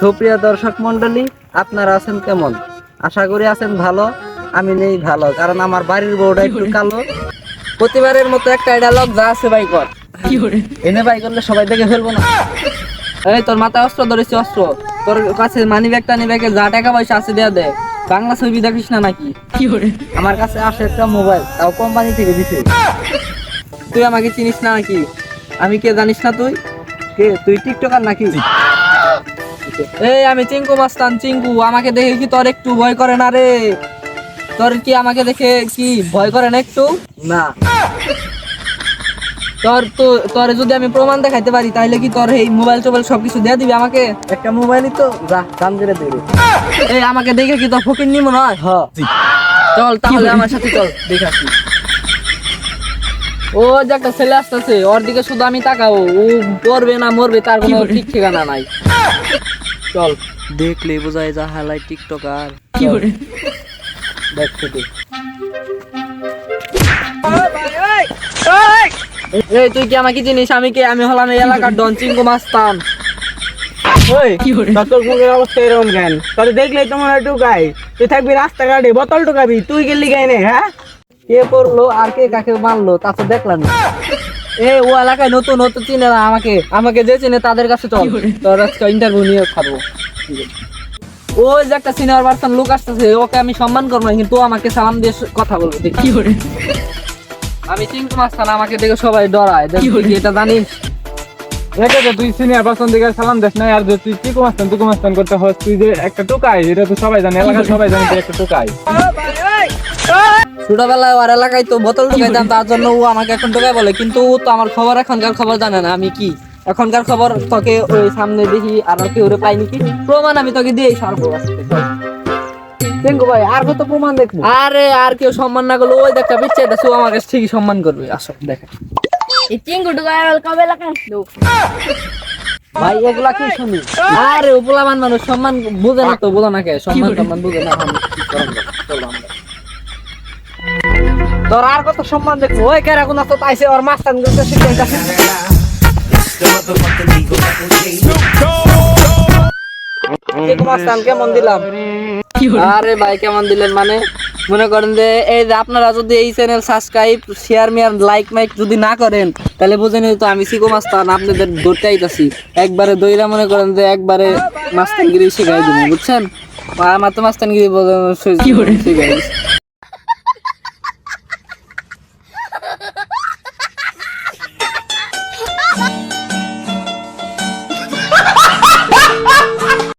সুপ্রিয় দর্শক মন্ডলী আপনারা আছেন কেমন? আশা করি আছেন ভালো আমি নেই ভালো কারণ আমার বাড়ির বউটা একটু কালো। প্রতিবারের মতো একটা ডায়লগ যা আছে ভাই কর। এনে ভাই করলে সবাই দেখে ফেলব না। এই তোর মাথায় অস্ত্র ধরেছি অস্ত্র। তোর কাছে মানি ব্যাগ টানি ব্যাগে যা টাকা পয়সা আছে দেয়া দে। বাংলা ছবি দেখিস না নাকি? আমার কাছে আসে একটা মোবাইল তাও কোম্পানি থেকে দিছে। তুই আমাকে চিনিস না নাকি? আমি কে জানিস না তুই? কে? তুই টিকটকার নাকি? এই আমি চিঙ্কু মাস্তান চিঙ্কু আমাকে দেখে কি তোর একটু ভয় করে না রে? তোর কি আমাকে দেখে কি ভয় করে না একটু? না। তোর তো তোর যদি আমি প্রমাণ দেখাইতে পারি তাহলে কি তোর এই মোবাইল টোবাইল সবকিছু দিয়ে দিবি আমাকে? একটা মোবাইলই তো যা দাম করে দেবে এই আমাকে দেখে কি তোর ফকির নিব নয় হ। চল তাহলে আমার সাথে চল দেখাচ্ছি ও যে একটা ছেলে আসতেছে ওর দিকে শুধু আমি তাকাবো। ও পড়বে না মরবে তার কোনো ঠিক ঠিকানা নাই। চল। দেখলে বোঝায় যা হালাই টিকটকার। দেখতে তুই এই তুই কি আমাকে চিনিস? আমি কে? আমি হলাম এই এলাকার ডন চিঙ্গু মাস্তান। দেখলেই তো মনে হয় তুই থাকবি রাস্তাঘাটে বোতল টুকাবি তুই গেলি গাই নে হ্যাঁ? কে পড়ল আর কে কাকে মারলো তারপর দেখলাম না। এ ও এলাকায় নতুন নতুন চিনে না আমাকে। আমাকে যে চিনে তাদের কাছে চল। তোর আজকে ইন্টারভিউ নিয়ে খাব। ওই যে একটা সিনিয়র পার্সন লোক আসতেছে ওকে আমি সম্মান করব না কিন্তু আমাকে সালাম দিয়ে কথা বলবে দেখি। আমি মাস্তান আমাকে দেখে সবাই ডরায় দেখ এটা জানিস? এটা তো তুই সিনিয়র পার্সন দিকে সালাম দেস না আর যে তুই চিকু মাস্তান তুকু মাস্তান করতে হস তুই যে একটা টোকাই এটা তো সবাই জানে এলাকার সবাই জানে তুই একটা টোকাই। ছোটবেলায় ওর এলাকায় তো বোতল ঢুকাইতাম তার জন্য ও আমাকে এখন ঢুকাই বলে। কিন্তু ও তো আমার খবর এখনকার খবর জানে না আমি কি? এখনকার খবর তোকে ওই সামনে দেখি আর কেউ রে পাইনি কি? প্রমাণ আমি তোকে দিয়েই ভাই আর কত প্রমাণ দেখব? আরে আর কেউ সম্মান না করলে ওই দেখা পিচ্ছে এটা সে আমাকে ঠিকই সম্মান করবে। আসো দেখা। এই চিঙ্গু কবে লাগা ভাই এগুলা কি শুনি? আরে উপলামান মানুষ সম্মান বুঝে না তো বোঝো না কে? সম্মান সম্মান বুঝে না তোর আর কত সম্মান দেখব? ওই কেরা কোন তো পাইছে ওর মাস্তান করতে শিখে গেছে কেমন দিলাম? আরে ভাই কেমন দিলেন মানে? মনে করেন যে এই যে আপনারা যদি এই চ্যানেল সাবস্ক্রাইব শেয়ার মিয়ার লাইক মাইক যদি না করেন তাহলে বুঝে নিন তো আমি সিকো মাস্তান আপনাদের ধরতে আইতাছি। একবারে দইরা মনে করেন যে একবারে মাস্তানগিরি শিখাই দিব বুঝছেন? আমার তো মাস্তানগিরি শিখাই।